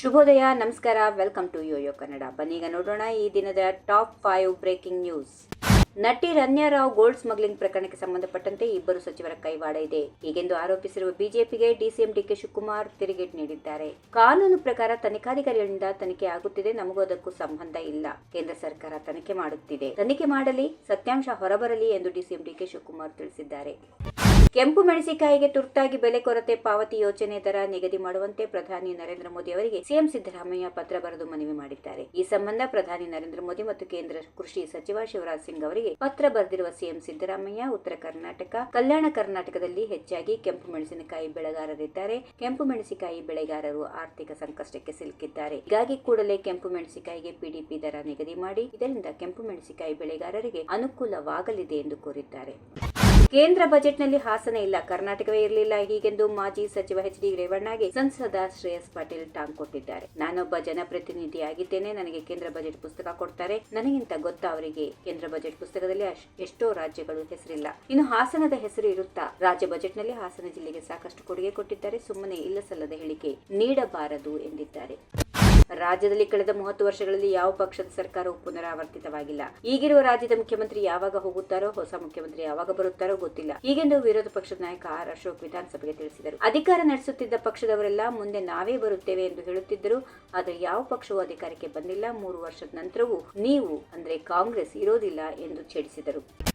ಶುಭೋದಯ, ನಮಸ್ಕಾರ welcome to Yoyo Kannada ಬನ್ನೀಗ ನೋಡೋಣ ಈ ದಿನದ ಟಾಪ್ ಫೈವ್ ಬ್ರೇಕಿಂಗ್ ನ್ಯೂಸ್ ನಟಿ ರನ್ಯಾರಾವ್ ಗೋಲ್ಡ್ ಸ್ಮಗ್ಲಿಂಗ್ ಪ್ರಕರಣಕ್ಕೆ ಸಂಬಂಧಪಟ್ಟಂತೆ ಇಬ್ಬರು ಸಚಿವರ ಕೈವಾಡ ಇದೆ. ಹೀಗೆಂದು ಆರೋಪಿಸಿರುವ ಬಿಜೆಪಿಗೆ ಡಿಸಿಎಂ ಡಿಕೆ ಶಿವಕುಮಾರ್ ತಿರುಗೇಟು ನೀಡಿದ್ದಾರೆ. ಕಾನೂನು ಪ್ರಕಾರ ತನಿಖಾಧಿಕಾರಿಗಳಿಂದ ತನಿಖೆ ಆಗುತ್ತಿದೆ, ನಮಗೂ ಅದಕ್ಕೂ ಸಂಬಂಧ ಇಲ್ಲ. ಕೇಂದ್ರ ಸರ್ಕಾರ ತನಿಖೆ ಮಾಡುತ್ತಿದೆ. ತನಿಖೆ ಮಾಡಲಿ, ಸತ್ಯಾಂಶ ಹೊರಬರಲಿ ಎಂದು ಡಿಸಿಎಂ ಡಿಕೆ ಶಿವಕುಮಾರ್ ತಿಳಿಸಿದ್ದಾರೆ. ಕೆಂಪು ಮೆಣಸಿನಕಾಯಿಗೆ ತುರ್ತಾಗಿ ಬೆಲೆ ಕೊರತೆ ಪಾವತಿ ಯೋಜನೆ ದರ ನಿಗದಿ ಮಾಡುವಂತೆ ಪ್ರಧಾನಿ ನರೇಂದ್ರ ಮೋದಿ ಅವರಿಗೆ ಸಿಎಂ ಸಿದ್ದರಾಮಯ್ಯ ಪತ್ರ ಬರೆದು ಮನವಿ ಮಾಡಿದ್ದಾರೆ. ಈ ಸಂಬಂಧ ಪ್ರಧಾನಿ ನರೇಂದ್ರ ಮೋದಿ ಮತ್ತು ಕೇಂದ್ರ ಕೃಷಿ ಸಚಿವ ಶಿವರಾಜ್ ಸಿಂಗ್ ಅವರಿಗೆ ಪತ್ರ ಬರೆದಿರುವ ಸಿಎಂ ಸಿದ್ದರಾಮಯ್ಯ ಉತ್ತರ ಕರ್ನಾಟಕ, ಕಲ್ಯಾಣ ಕರ್ನಾಟಕದಲ್ಲಿ ಹೆಚ್ಚಾಗಿ ಕೆಂಪು ಮೆಣಸಿನಕಾಯಿ ಬೆಳೆಗಾರರಿದ್ದಾರೆ. ಕೆಂಪು ಮೆಣಸಿನಕಾಯಿ ಬೆಳೆಗಾರರು ಆರ್ಥಿಕ ಸಂಕಷ್ಟಕ್ಕೆ ಸಿಲುಕಿದ್ದಾರೆ. ಹೀಗಾಗಿ ಕೂಡಲೇ ಕೆಂಪು ಮೆಣಸಿನಕಾಯಿಗೆ ಪಿಡಿಪಿ ದರ ನಿಗದಿ ಮಾಡಿ, ಇದರಿಂದ ಕೆಂಪು ಮೆಣಸಿನಕಾಯಿ ಬೆಳೆಗಾರರಿಗೆ ಅನುಕೂಲವಾಗಲಿದೆ ಎಂದು ಕೋರಿದ್ದಾರೆ. ಕೇಂದ್ರ ಬಜೆಟ್ನಲ್ಲಿ ಹಾಸನ ಇಲ್ಲ, ಕರ್ನಾಟಕವೇ ಇರಲಿಲ್ಲ, ಹೀಗೆಂದು ಮಾಜಿ ಸಚಿವ ಎಚ್ ಡಿ ರೇವಣ್ಣಗೆ ಸಂಸದ ಶ್ರೇಯಸ್ ಪಾಟೀಲ್ ಟಾಂಗ್ ಕೊಟ್ಟಿದ್ದಾರೆ. ನಾನೊಬ್ಬ ಜನಪ್ರತಿನಿಧಿಯಾಗಿದ್ದೇನೆ, ನನಗೆ ಕೇಂದ್ರ ಬಜೆಟ್ ಪುಸ್ತಕ ಕೊಡ್ತಾರೆ. ನನಗಿಂತ ಗೊತ್ತಾ ಅವರಿಗೆ ಕೇಂದ್ರ ಬಜೆಟ್ ಪುಸ್ತಕದಲ್ಲಿ ಎಷ್ಟೋ ರಾಜ್ಯಗಳು ಹೆಸರಿಲ್ಲ. ಇನ್ನು ಹಾಸನದ ಹೆಸರು ಇರುತ್ತಾ? ರಾಜ್ಯ ಬಜೆಟ್ನಲ್ಲಿ ಹಾಸನ ಜಿಲ್ಲೆಗೆ ಸಾಕಷ್ಟು ಕೊಡುಗೆ ಕೊಟ್ಟಿದ್ದಾರೆ. ಸುಮ್ಮನೆ ಇಲ್ಲ ಸಲ್ಲದ ಹೇಳಿಕೆ ನೀಡಬಾರದು ಎಂದಿದ್ದಾರೆ. ರಾಜ್ಯದಲ್ಲಿ ಕಳೆದ ಮೂವತ್ತು ವರ್ಷಗಳಲ್ಲಿ ಯಾವ ಪಕ್ಷದ ಸರ್ಕಾರವು ಪುನರಾವರ್ತಿತವಾಗಿಲ್ಲ? ಈಗಿರುವ ರಾಜ್ಯದ ಮುಖ್ಯಮಂತ್ರಿ ಯಾವಾಗ ಹೋಗುತ್ತಾರೋ, ಹೊಸ ಮುಖ್ಯಮಂತ್ರಿ ಯಾವಾಗ ಬರುತ್ತಾರೋ ಗೊತ್ತಿಲ್ಲ. ಹೀಗೆಂದು ವಿರೋಧ ಪಕ್ಷದ ನಾಯಕ ಆರ್. ಅಶೋಕ್ ವಿಧಾನಸಭೆಗೆ ತಿಳಿಸಿದರು. ಅಧಿಕಾರ ನಡೆಸುತ್ತಿದ್ದ ಪಕ್ಷದವರೆಲ್ಲ ಮುಂದೆ ನಾವೇ ಬರುತ್ತೇವೆ ಎಂದು ಹೇಳುತ್ತಿದ್ದರು. ಆದರೆ ಯಾವ ಪಕ್ಷವೂ ಅಧಿಕಾರಕ್ಕೆ ಬಂದಿಲ್ಲ. ಮೂರು ವರ್ಷದ ನಂತರವೂ ನೀವು, ಅಂದ್ರೆ ಕಾಂಗ್ರೆಸ್, ಇರೋದಿಲ್ಲ ಎಂದು ಛೇಡಿಸಿದರು.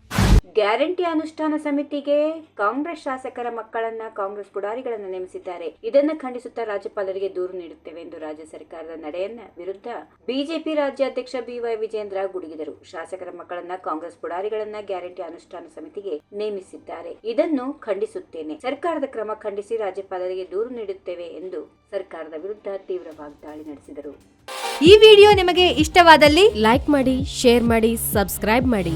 ಗ್ಯಾರಂಟಿ ಅನುಷ್ಠಾನ ಸಮಿತಿಗೆ ಕಾಂಗ್ರೆಸ್ ಶಾಸಕರ ಮಕ್ಕಳನ್ನ ಕಾಂಗ್ರೆಸ್ ಪುಡಾರಿಗಳನ್ನು ನೇಮಿಸಿದ್ದಾರೆ. ಇದನ್ನು ಖಂಡಿಸುತ್ತಾ ರಾಜ್ಯಪಾಲರಿಗೆ ದೂರು ನೀಡುತ್ತೇವೆ ಎಂದು ರಾಜ್ಯ ಸರ್ಕಾರದ ನಡೆಯನ್ನ ವಿರುದ್ಧ ಬಿಜೆಪಿ ರಾಜ್ಯಾಧ್ಯಕ್ಷ ಬಿವೈ ವಿಜೇಂದ್ರ ಗುಡುಗಿದರು. ಶಾಸಕರ ಮಕ್ಕಳನ್ನ ಕಾಂಗ್ರೆಸ್ ಪುಡಾರಿಗಳನ್ನ ಗ್ಯಾರಂಟಿ ಅನುಷ್ಠಾನ ಸಮಿತಿಗೆ ನೇಮಿಸಿದ್ದಾರೆ. ಇದನ್ನು ಖಂಡಿಸುತ್ತೇನೆ. ಸರ್ಕಾರದ ಕ್ರಮ ಖಂಡಿಸಿ ರಾಜ್ಯಪಾಲರಿಗೆ ದೂರು ನೀಡುತ್ತೇವೆ ಎಂದು ಸರ್ಕಾರದ ವಿರುದ್ಧ ತೀವ್ರ ವಾಗ್ದಾಳಿ ನಡೆಸಿದರು. ಈ ವಿಡಿಯೋ ನಿಮಗೆ ಇಷ್ಟವಾದಲ್ಲಿ ಲೈಕ್ ಮಾಡಿ, ಶೇರ್ ಮಾಡಿ, ಸಬ್ಸ್ಕ್ರೈಬ್ ಮಾಡಿ.